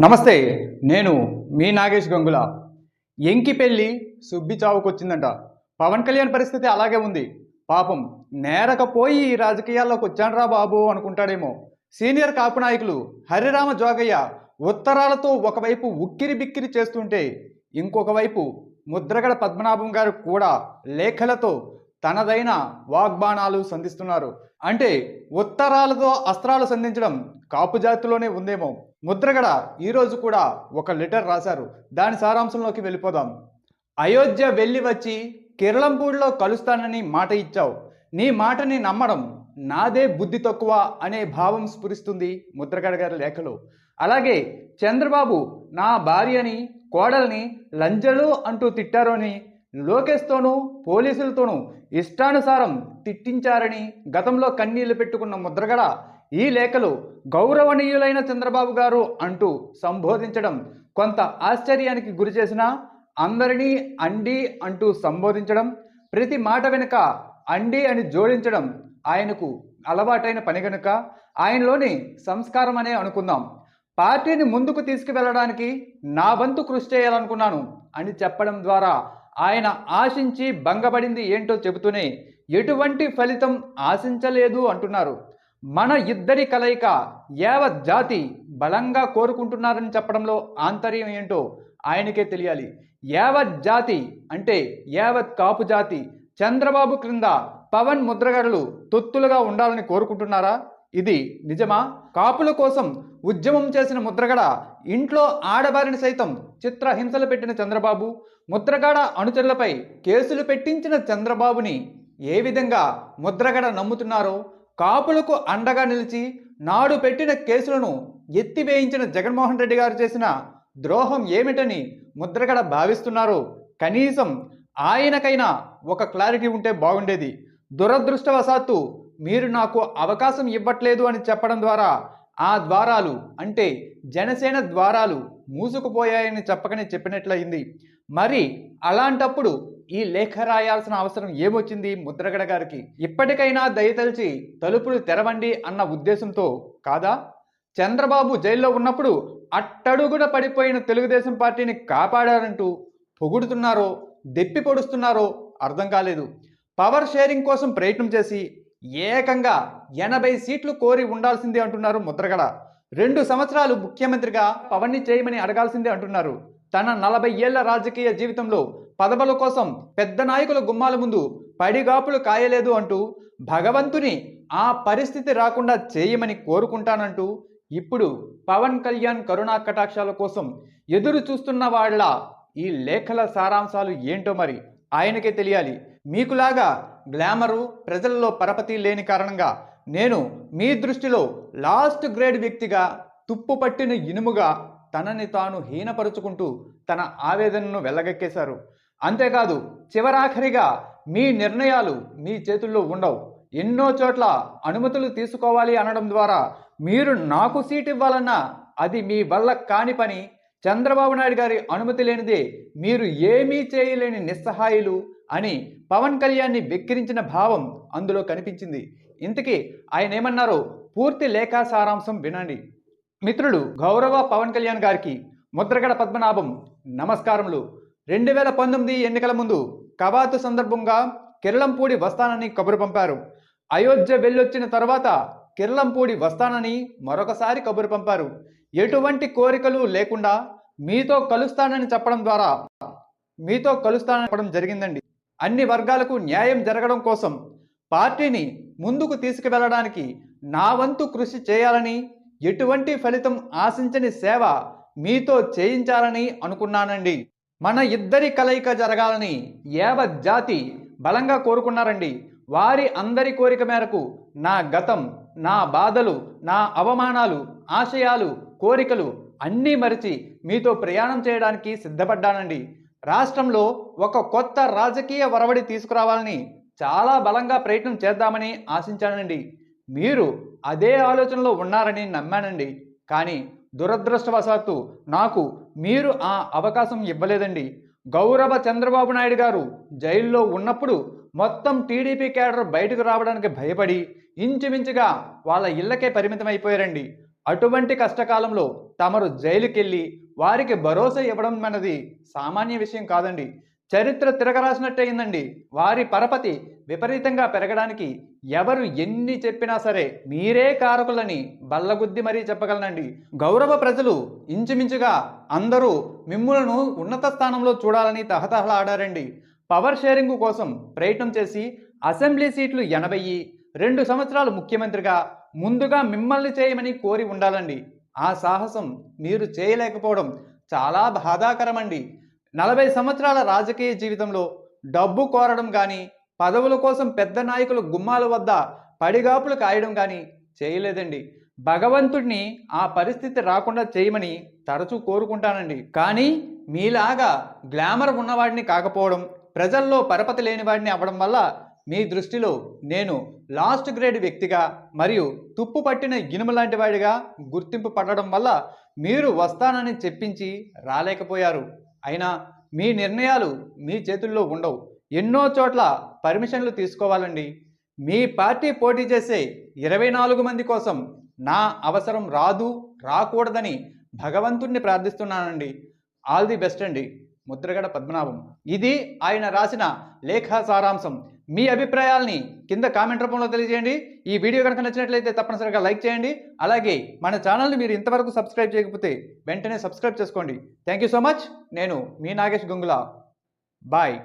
నమస్తే నేను మీ నాగేష్ గంగుల. ఎంకి పెళ్ళి సుబ్బి చావుకొచ్చిందంట. పవన్ కళ్యాణ్ పరిస్థితి అలాగే ఉంది. పాపం నేరకపోయి ఈ రాజకీయాల్లోకి వచ్చానరా బాబు అనుకుంటాడేమో. సీనియర్ కాపు నాయకులు హరిరామ జోగయ్య ఉత్తరాలతో ఒకవైపు ఉక్కిరి బిక్కిరి చేస్తుంటే ఇంకొక వైపు ముద్రగడ పద్మనాభం గారు కూడా లేఖలతో తనదైన వాగ్బాణాలు సంధిస్తున్నారు. అంటే ఉత్తరాలతో అస్త్రాలు సంధించడం కాపు జాతిలోనే ఉందేమో. ముద్రగడ ఈరోజు కూడా ఒక లెటర్ రాశారు. దాని సారాంశంలోకి వెళ్ళిపోదాం. అయోధ్య వెళ్ళి వచ్చి కిరళంపూడిలో కలుస్తానని మాట ఇచ్చావు. నీ మాటని నమ్మడం నాదే బుద్ధి తక్కువ అనే భావం స్ఫురిస్తుంది ముద్రగడ గారి లేఖలో. అలాగే చంద్రబాబు నా భార్యని కోడల్ని లంజలు అంటూ తిట్టారు అని లోకేష్తోనూ పోలీసులతోనూ ఇష్టానుసారం తిట్టించారని గతంలో కన్నీళ్ళు పెట్టుకున్న ముద్రగడ ఈ లేఖలు గౌరవనీయులైన చంద్రబాబు గారు అంటూ సంబోధించడం కొంత ఆశ్చర్యానికి గురి చేసినా అందరినీ అండి అంటూ సంబోధించడం ప్రతి మాట వెనుక అండి అని జోడించడం ఆయనకు అలవాటైన పని కనుక ఆయనలోని సంస్కారం అనే అనుకుందాం. పార్టీని ముందుకు తీసుకువెళ్ళడానికి నా వంతు కృషి చేయాలనుకున్నాను అని చెప్పడం ద్వారా ఆయన ఆశించి భంగపడింది ఏంటో చెబుతూనే ఎటువంటి ఫలితం ఆశించలేదు అంటున్నారు. మన ఇద్దరి కలయిక యావత్ జాతి బలంగా కోరుకుంటున్నారని చెప్పడంలో ఆంతర్యం ఏంటో ఆయనకే తెలియాలి. యావత్ జాతి అంటే యావత్ కాపు జాతి చంద్రబాబు క్రింద పవన్ ముద్రగడలు తొత్తులుగా ఉండాలని కోరుకుంటున్నారా? ఇది నిజమా? కాపుల కోసం ఉద్యమం చేసిన ముద్రగడ ఇంట్లో ఆడవారిని సైతం చిత్రహింసలు పెట్టిన చంద్రబాబు ముద్రగడ అనుచరులపై కేసులు పెట్టించిన చంద్రబాబుని ఏ విధంగా ముద్రగడ నమ్ముతున్నారో కాపులకు అండగా నిలిచి నాడు పెట్టిన కేసులను ఎత్తివేయించిన జగన్మోహన్ రెడ్డి గారు చేసిన ద్రోహం ఏమిటని ముద్రగడ భావిస్తున్నారు. కనీసం ఆయనకైనా ఒక క్లారిటీ ఉంటే బాగుండేది. దురదృష్టవశాత్తు మీరు నాకు అవకాశం ఇవ్వట్లేదు అని చెప్పడం ద్వారా ఆ ద్వారాలు అంటే జనసేన ద్వారాలు మూసుకుపోయాయని చెప్పకనే చెప్పినట్లయింది. మరి అలాంటప్పుడు ఈ లేఖ రాయాల్సిన అవసరం ఏమొచ్చింది ముద్రగడ గారికి? ఇప్పటికైనా దయతలిచి తలుపులు తెరవండి అన్న ఉద్దేశంతో కాదా? చంద్రబాబు జైల్లో ఉన్నప్పుడు అట్టడుగున పడిపోయిన తెలుగుదేశం పార్టీని కాపాడారంటూ పొగుడుతున్నారో దెప్పి పొడుస్తున్నారో అర్థం కాలేదు. పవర్ షేరింగ్ కోసం ప్రయత్నం చేసి ఏకంగా ఎనభై సీట్లు కోరి ఉండాల్సిందే అంటున్నారు ముద్రగడ. రెండు సంవత్సరాలు ముఖ్యమంత్రిగా పవన్ని చేయమని అడగాల్సిందే అంటున్నారు. తన నలభై ఏళ్ళ రాజకీయ జీవితంలో పదవుల కోసం పెద్ద నాయకుల గుమ్మాల ముందు పడిగాపులు కాయలేదు అంటూ భగవంతుని ఆ పరిస్థితి రాకుండా చేయమని కోరుకుంటానంటూ ఇప్పుడు పవన్ కళ్యాణ్ కరుణా కటాక్షాల కోసం ఎదురు చూస్తున్న వాళ్ళ ఈ లేఖల సారాంశాలు ఏంటో మరి ఆయనకే తెలియాలి. మీకులాగా గ్లామరు ప్రజల్లో పరపతి లేని కారణంగా నేను మీ దృష్టిలో లాస్ట్ గ్రేడ్ వ్యక్తిగా తుప్పు పట్టిన ఇనుముగా తనని తాను హీనపరుచుకుంటూ తన ఆవేదనను వెళ్ళగక్కేశారు అంతేకాదు చివరాఖరిగా మీ నిర్ణయాలు మీ చేతుల్లో ఉండవు. ఎన్నో చోట్ల అనుమతులు తీసుకోవాలి అనడం ద్వారా మీరు నాకు సీట్ ఇవ్వాలన్నా అది మీ వల్ల కాని పని. చంద్రబాబు నాయుడు గారి అనుమతి లేనిదే మీరు ఏమీ చేయలేని నిస్సహాయులు అని పవన్ కళ్యాణ్ని వెక్కిరించిన భావం అందులో కనిపించింది. ఇంతకీ ఆయన ఏమన్నారో పూర్తి లేఖా సారాంశం వినండి. మిత్రుడు గౌరవ పవన్ కళ్యాణ్ గారికి ముద్రగడ పద్మనాభం నమస్కారములు. రెండు వేల పంతొమ్మిది ఎన్నికల ముందు కవాతు సందర్భంగా కిరళంపూడి వస్తానని కబురు పంపారు. అయోధ్య వెళ్ళొచ్చిన తర్వాత కిరళంపూడి వస్తానని మరొకసారి కబురు పంపారు. ఎటువంటి కోరికలు లేకుండా మీతో కలుస్తానని చెప్పడం ద్వారా మీతో కలుస్తానని చెప్పడం జరిగిందండి. అన్ని వర్గాలకు న్యాయం జరగడం కోసం పార్టీని ముందుకు తీసుకువెళ్ళడానికి నా వంతు కృషి చేయాలని ఎటువంటి ఫలితం ఆశించని సేవ మీతో చేయించాలని అనుకున్నానండి. మన ఇద్దరి కలయిక జరగాలని యావత్ జాతి బలంగా కోరుకున్నారండి. వారి అందరి కోరిక మేరకు నా గతం నా బాధలు నా అవమానాలు ఆశయాలు కోరికలు అన్నీ మరిచి మీతో ప్రయాణం చేయడానికి సిద్ధపడ్డానండి. రాష్ట్రంలో ఒక కొత్త రాజకీయ వరవడి తీసుకురావాలని చాలా బలంగా ప్రయత్నం చేద్దామని ఆశించానండి. మీరు అదే ఆలోచనలో ఉన్నారని నమ్మానండి. కానీ దురదృష్టవశాత్తు నాకు మీరు ఆ అవకాశం ఇవ్వలేదండి. గౌరవ చంద్రబాబు నాయుడు గారు జైల్లో ఉన్నప్పుడు మొత్తం టీడీపీ కేడర్ బయటకు రావడానికి భయపడి ఇంచుమించుగా వాళ్ళ ఇళ్ళకే పరిమితం అయిపోయారండి అటువంటి కష్టకాలంలో తమరు జైలుకెళ్ళి వారికి భరోసా ఇవ్వడం అన్నది సామాన్య విషయం కాదండి. చరిత్ర తిరగరాసినట్టయిందండి వారి పరపతి విపరీతంగా పెరగడానికి ఎవరు ఎన్ని చెప్పినా సరే మీరే కారకులని బల్లగుద్ది మరీ చెప్పగలనండి. గౌరవ ప్రజలు ఇంచుమించుగా అందరూ మిమ్ములను ఉన్నత స్థానంలో చూడాలని తహతహలాడారండి పవర్ షేరింగ్ కోసం ప్రయత్నం చేసి అసెంబ్లీ సీట్లు ఎనభై రెండు సంవత్సరాలు ముఖ్యమంత్రిగా ముందుగా మిమ్మల్ని చేయమని కోరి ఉండాలండి. ఆ సాహసం మీరు చేయలేకపోవడం చాలా బాధాకరమండి. నలభై సంవత్సరాల రాజకీయ జీవితంలో డబ్బు కోరడం కానీ పదవుల కోసం పెద్ద నాయకుల గుమ్మాల వద్ద పడిగాపులు కాయడం కానీ చేయలేదండి. భగవంతుడిని ఆ పరిస్థితి రాకుండా చేయమని తరచూ కోరుకుంటానండి. కానీ మీలాగా గ్లామర్ ఉన్నవాడిని కాకపోవడం ప్రజల్లో పరపతి లేని వాడిని అవ్వడం వల్ల మీ దృష్టిలో నేను లాస్ట్ గ్రేడ్ వ్యక్తిగా మరియు తుప్పు పట్టిన ఇనుము లాంటి వాడిగా గుర్తింపు పడడం వల్ల మీరు వస్తానని చెప్పించి రాలేకపోయారు. అయినా మీ నిర్ణయాలు మీ చేతుల్లో ఉండవు. ఎన్నో చోట్ల పర్మిషన్లు తీసుకోవాలండి. మీ పార్టీ పోటీ చేసే ఇరవై నాలుగు మంది కోసం నా అవసరం రాదు రాకూడదని భగవంతుణ్ణి ప్రార్థిస్తున్నానండి. ఆల్ ది బెస్ట్ అండి. ముద్రగడ పద్మనాభం. ఇది ఆయన రాసిన లేఖా సారాంశం. మీ అభిప్రాయాల్ని కింద కామెంట్ రూపంలో తెలియజేయండి. ఈ వీడియో కనుక నచ్చినట్లయితే తప్పనిసరిగా లైక్ చేయండి. అలాగే మన ఛానల్ని మీరు ఇంతవరకు సబ్స్క్రైబ్ చేయకపోతే వెంటనే సబ్స్క్రైబ్ చేసుకోండి. Thank you so much. నేను మీ నాగేష్ గుంగులా. బాయ్.